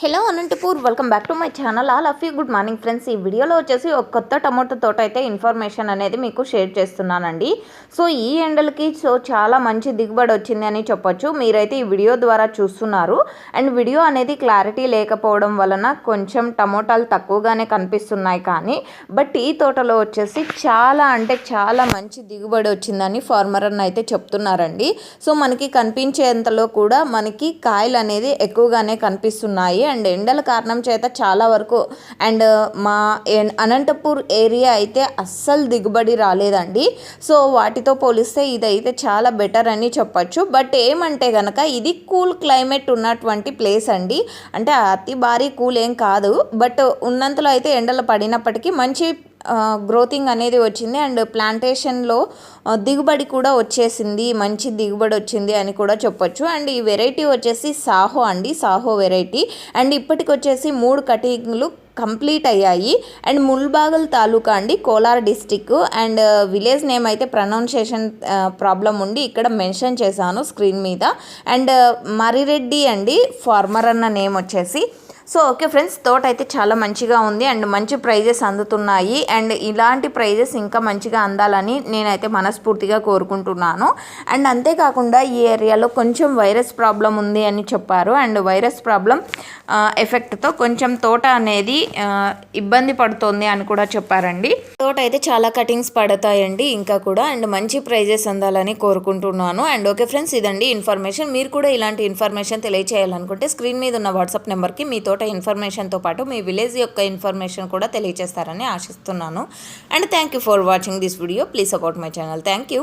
Hello Anantapur welcome back to my channel. All of you good morning friends. ఈ వీడియోలో వచ్చేసి ఒక కొత్త టమాటో తోట అయితే ఇన్ఫర్మేషన్ అనేది మీకు షేర్ చేస్తున్నానండి. సో ఈ ఎండలకి సో చాలా మంచి దిగుబడి వచ్చింది అని చెప్పొచ్చు. మీరైతే ఈ వీడియో ద్వారా చూస్తున్నారు. అండ్ వీడియో అనేది క్లారిటీ లేకపోవడం వలన కొంచెం టమోటాలు తక్కువగానే కనిపిస్తున్నాయి కానీ బట్ ఈ తోటలో వచ్చేసి చాలా అంటే చాలా మంచి దిగుబడి వచ్చిందని ఫార్మర్ అన్న అయితే చెప్తున్నారండి. సో మనకి కనిపించేంతలో కూడా మనకి కాయలు అనేది ఎక్కువగానే కనిపిస్తున్నాయి. అండ్ ఎండల కారణం చేత చాలా వరకు అండ్ మా ఎన్- అనంతపూర్ ఏరియా అయితే అస్సలు దిగుబడి రాలేదండి. సో వాటితో పోలిస్తే ఇదైతే చాలా బెటర్ అని చెప్పొచ్చు. బట్ ఏమంటే కనుక ఇది కూల్ క్లైమేట్ ఉన్నటువంటి ప్లేస్ అండి. అంటే అతి భారీ కూల్ ఏం కాదు. బట్ ఉన్నంతలో అయితే ఎండలు పడినప్పటికీ మంచి గ్రోతింగ్ అనేది వచ్చింది. అండ్ ప్లాంటేషన్లో దిగుబడి కూడా వచ్చేసింది. మంచి దిగుబడి వచ్చింది అని కూడా చెప్పొచ్చు. అండ్ ఈ వెరైటీ వచ్చేసి సాహో అండి. సాహో వెరైటీ. అండ్ ఇప్పటికి వచ్చేసి మూడు కటింగ్లు కంప్లీట్ అయ్యాయి. అండ్ ముల్బాగల్ తాలూకా అండి Kolar district. And village name అయితే ప్రొనౌన్సియేషన్ ప్రాబ్లం ఉండి ఇక్కడ మెన్షన్ చేశాను స్క్రీన్ మీద. అండ్ మరిరెడ్డి అండి ఫార్మర్ అన్న నేమ్ వచ్చేసి. సో ఓకే ఫ్రెండ్స్ తోట అయితే చాలా మంచిగా ఉంది. అండ్ మంచి ప్రైజెస్ అందుతున్నాయి. అండ్ ఇలాంటి ప్రైజెస్ ఇంకా మంచిగా అందాలని నేనైతే మనస్ఫూర్తిగా కోరుకుంటున్నాను. అండ్ అంతేకాకుండా ఈ ఏరియాలో కొంచెం వైరస్ ప్రాబ్లం ఉంది అని చెప్పారు. అండ్ వైరస్ ప్రాబ్లం ఎఫెక్ట్తో కొంచెం తోట అనేది ఇబ్బంది పడుతోంది అని కూడా చెప్పారండి. తోట అయితే చాలా కటింగ్స్ పడతాయండి ఇంకా కూడా. అండ్ మంచి ప్రైజెస్ అందాలని కోరుకుంటున్నాను. అండ్ ఓకే ఫ్రెండ్స్ ఇదండి ఇన్ఫర్మేషన్. మీరు కూడా ఇలాంటి ఇన్ఫర్మేషన్ తెలియచేయాలనుకుంటే స్క్రీన్ మీద ఉన్న వాట్సాప్ నెంబర్కి మీ తోట ఇన్ఫర్మేషన్తో పాటు మీ విలేజ్ యొక్క ఇన్ఫర్మేషన్ కూడా తెలియజేస్తారని ఆశిస్తున్నాను. And thank you for watching this video. Please support my channel. Thank you.